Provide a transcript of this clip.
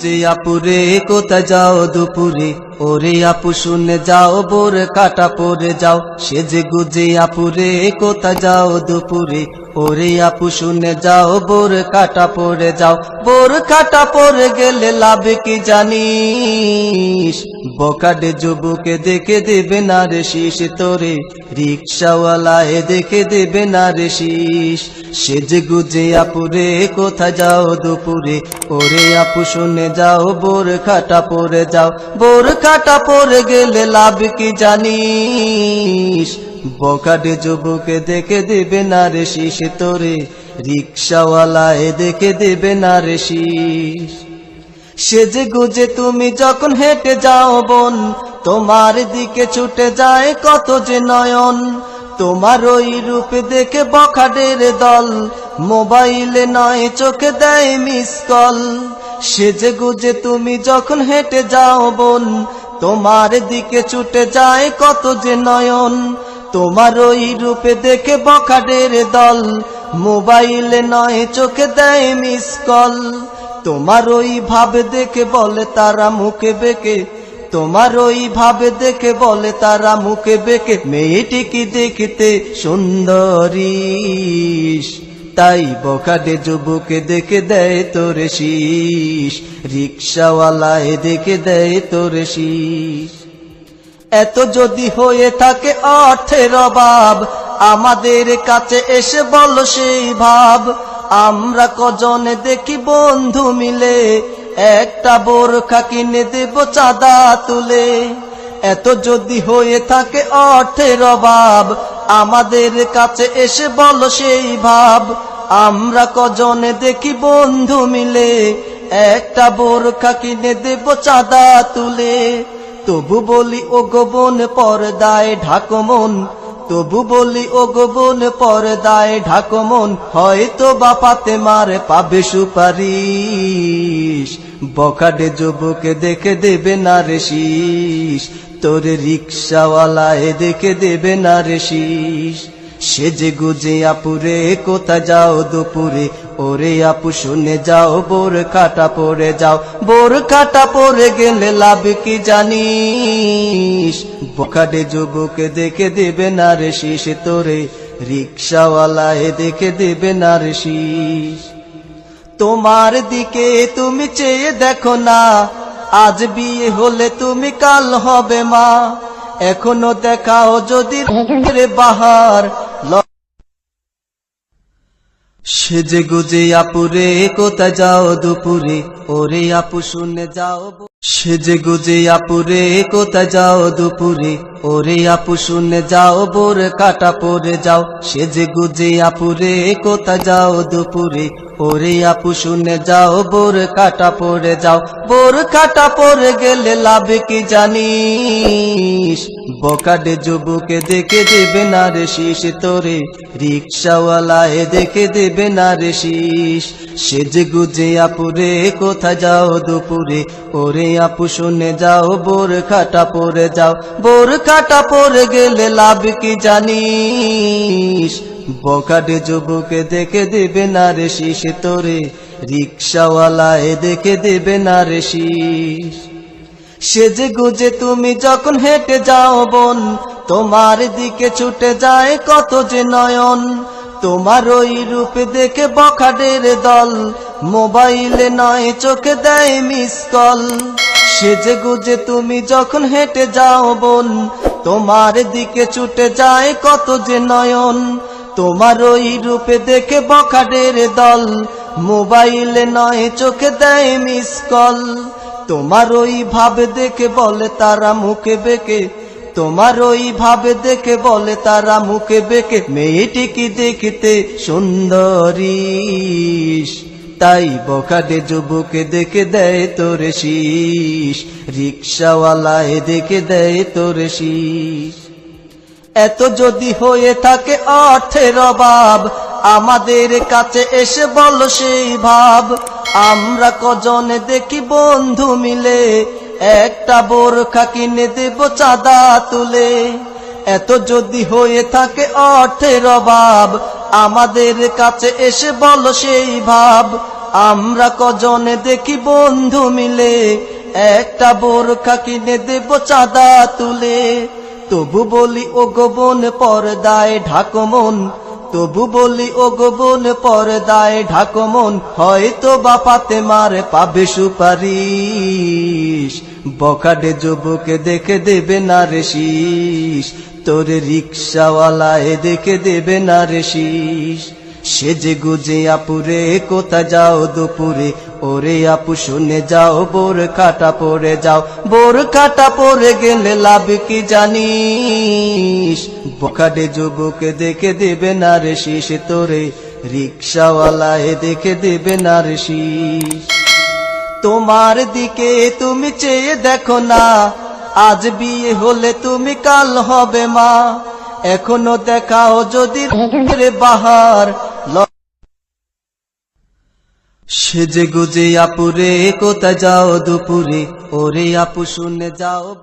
গুজে আপুরে, কোথায় যাও দুপুরে? ওরে আপু, শুনে যাও বোর কাটা পরে যাও। সে যে গুজে আপুরে কোথায় যাও দুপুরে? ওরে আপু, শুনে যাও, বোর কাটা পরে যাও। বোর কাটা পরে গেলে লাভ কি জানিস? বকাডে যুবকে দেখে দেবে না রে শীষ তোরে। রিক্সাওয়ালায় দেখে দেবে না রে শীষ। সেজে গুজে আপুরে কোথা যাও দুপুরে? ওরে আপু, শুনে যাও, বোর খাটা পরে যাও। বোর খাটা পরে গেলে লাভ কি জানিস? বকাডে যুবকে দেখে দেবে না রে শীষ তোরে রিক্সাওয়ালায় দেখে দেবে না রে শীষ। সেজে গুজে তুমি যখন হেঁটে যাও বোন, তোমার দিকে ছুটে যায় কত যে নয়ন। তোমার ওই রূপে দেখে বখাডের দল, মোবাইলে নয় চোখে দেয় মিস কল। সেজে গুজে তুমি যখন হেঁটে যাও বোন, তোমার দিকে ছুটে যায় কত যে নয়ন। তোমার ওই রূপে দেখে বখাডের দল। মোবাইলে নয়, চোখে দেয় মিস কল তোমার ওই ভাবে দেখে বলে তারা মুখে বেকে। তোমার ওই ভাবে দেখে বলে তারা মুখে বেকে। মেয়েটিকে দেখতে সুন্দরী তাই বখাটে যুবকে দেখে দেয় তোরে শীষ। রিক্সাওয়ালায় দেখে দেয় তোরে শীষ। এত যদি হয়ে থাকে অর্থের অভাব, আমাদের কাছে এসে বল সেই ভাব। আমরা কজনে দেখি বন্ধু মিলে, একটা বোরখা কিনে দেব চাঁদা তুলে। এত যদি হয়ে থাকে অর্থের অভাব, আমাদের কাছে এসে বল সেই ভাব। আমরা কজনে দেখি বন্ধু মিলে, একটা বোরখা কিনে দেব চাঁদা তুলে। তবু বলি, ও গোবন পর্দায় ঢাকমন তবু বলি, ও গোবন পর্দায় ঢাকমন হয়তো বাপাতে মারে পাবে সুপারিশ। বকাডে যুবকে দেখে দেবে না রে শীষ। তোর রিক্সাওয়ালায় দেখে দেবে না রে সেজে গুজে আপুরে কোথা যাও দুপুরে? ওরে আপু, শুনে যাও বোর কাটা পরে যাও। বোর কাটা পরে গেলে লাভ কি জানিস? বখাডে যুবকে দেখে দেবে না রে শীষ তোরে। রিক্সাওয়ালায় দেখে দেবে না রে শীষ। তোমার দিকে তুমি চেয়ে দেখো না। আজ বিয়ে হলে তুমি কাল হবে মা। এখনও দেখাও যদি বাহার। সেজে গুজে আপুরে, কোথায় যাও দুপুরে? ওরে আপু, শুনে যাও সেজে গুজে আপুরে, কোথায় যাও দুপুরে? ওরে আপু, শুনে যাও, বোর কাটা পরে যাও। সেজে গুজে আপুরে, কোথা যাও দুপুরে? ওরে আপু, শুনে যাও, বোর কাটা পরে যাও। বোর কাটা পরে গেলে লাভ কি জানিস? বকাডে যুবকে দেখে দেবে না রে শীষ তোরে। রিক্সাওয়ালায় দেখে দেবে না রে শীষ। সেজে গুজে আপুরে, কোথা যাও দুপুরে? ওরে আপু, শুনে যাও, বোর কাটা পরে যাও। বোর কাটা পরে গেলে লাভ কি জানিস? বকাডে যুবকে দেখে দেবে না রে শীষ তোরে, রিক্সাওয়ালায় দেখে দেবে না রে শীষ। সেজে গুজে তুমি যখন হেঁটে যাও বোন, তোমার দিকে ছুটে যায় কত যে নয়ন। তোমার ওই রূপে দেখে বখাডের দল, মোবাইলে নয় চোখে দেয় মিস কল। সেজে গুজে তুমি যখন হেঁটে যাও বোন, তোমার দিকে ছুটে যায় কত যে নয়ন। তোমার ওই রূপে দেখে বখাডের দল, মোবাইলে নয় চোখে দেয় মিস কল তোমার ওই ভাবে দেখে বলে তারা মুখে বেঁকে, তোমার ওই ভাবে দেখে বলে তারা মুখে বেকে। মেয়েটি কি দেখতে সুন্দরী। তাই বখাডে যুবকে দেখে দেয় তোরে শীষ। রিক্সাওয়ালায় দেখে দেয় তোরে শীষ। এত যদি হয়ে থাকে অর্থের অভাব, আমাদের কাছে এসে বল সেই ভাব। আমরা কজনে দেখি বন্ধু মিলে, একটা বোরখা কিনে দেব চাঁদা তুলে। এত যদি হয়ে থাকে অর্থের অভাব আমাদের কাছে এসে বল সেই ভাব। আমরা কজনে দেখি বন্ধু মিলে, একটা বোরখা কিনে দেব চাঁদা তুলে। তবু বলি ও গোবন পর্দায় ঢাকমন তবু বলি ও গোবন পর্দায় ঢাকমন হয়তো বাপাতে মারে পাবে সুপারিশ। বখাডে যুবকে দেখে দেবে না রে শীষ। তোরে রিক্সাওয়ালায় দেখে দেবে না রে শীষ। সেজে গুজে আপুরে কোথা যাও দুপুরে? ওরে আপু, শুনে যাও বোর কাটা পরে যাও। বোর কাটা পরে গেলে লাভ কি জানিস? বোকাডে যুবকে দেখে দেবে না রে তোরে রিক্সাওয়ালায় দেখে দেবে না রে তোমার দিকে তুমি চেয়ে দেখো না আজ বিয়ে হলে তুমি কাল হবে মা। এখনও দেখাও যদি বাহার। সেজে গুজে আপুরে, কোথায় যাও দুপুরে? ওরে আপু, শুনে যাও